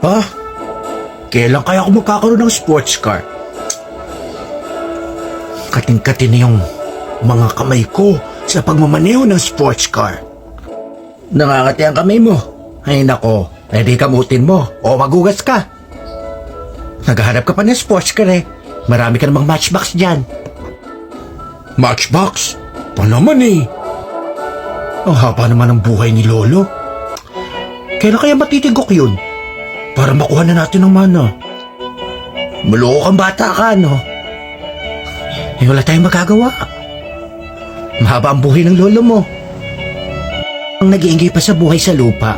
Pa, kailan kaya ako magkakaroon ng sports car? Kating-kating na yung mga kamay ko sa pagmamaneho ng sports car. Nangangati ang kamay mo. Ay nako, pwede kamutin mo o magugas ka. Naghahanap ka pa ng sports car eh. Marami ka namang matchbox dyan. Matchbox? Pa naman eh. Ang haba naman ng buhay ni Lolo. Kailan kaya matitigok yun? Para makuha na natin ng mana. Maloko kang bata ka, no? Eh, wala tayong magagawa. Mahaba ang buhay ng lolo mo. Ang nag pa sa buhay sa lupa,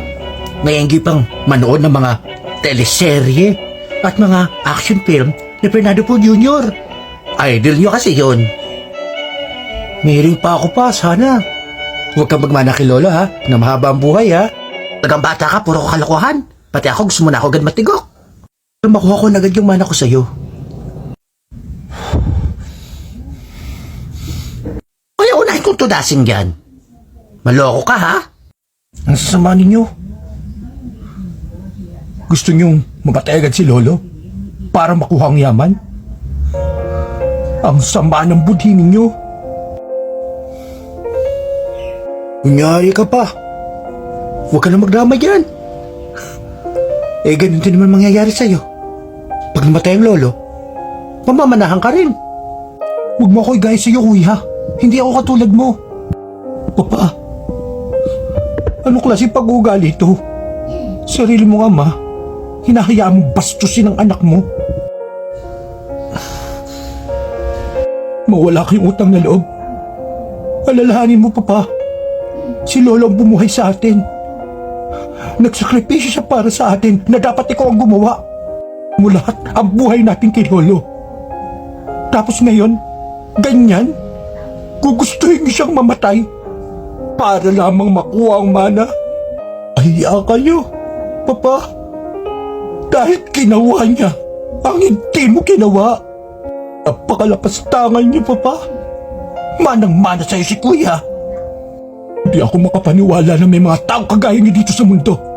nag pang manood ng mga teleserye at mga action film ni Fernando Po Jr. Idol nyo kasi yun. Miring pa ako pa, sana. Huwag kang magmana kay Lolo ha, na mahaba ang buhay ha. Tagang bata ka, puro kalokohan. Pati ako gusto mo na ako agad matigok. Pero makuha ko na agad yung mana ko sa'yo. Kaya unahin kong tudasin yan. Maloko ka ha? Ang sasama ninyo. Gusto niyong mamatay agad si Lolo para makuha ang yaman? Ang sama ng budhi ninyo. Kunyari ka pa. Huwag ka na magdrama dyan. Eh, ganun din naman mangyayari sa'yo. Pag namatay ang lolo, mamamanahan ka rin. Huwag mo ako igaya sa'yo, kuya. Hindi ako katulad mo. Papa, anong klase pag-uugali ito? Sarili mo nga, ma. Hinahayaan mo bastusin ang anak mo. Mawala kayong utang na loob. Alalahanin mo, Papa. Si Lolo ang bumuhay sa atin. Nagsakripisyo siya para sa atin na dapat ikaw ang gumawa. Mula ang buhay natin kay Lolo. Tapos ngayon, ganyan, gugustuhin niyo siyang mamatay para lamang makuha ang mana. Ahiya kayo, Papa. Dahil ginawa niya ang hindi mo ginawa. Napakalapastangan niyo, Papa. Manang-mana sa'yo si Kuya. Hindi ako makapaniwala na may mga tao kagaya niyo dito sa mundo.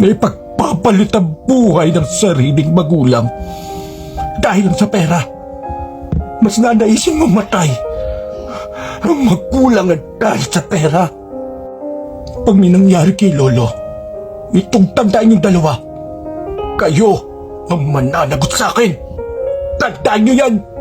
Na ipagpapalit ang buhay ng sariling magulang. Dahil lang sa pera. Mas nanaisin mamatay. Ang magulang at dahil sa pera. Pag may nangyari kay Lolo, itong tandaan yung dalawa. Kayo ang mananagot sa akin. Tandaan niyo yan!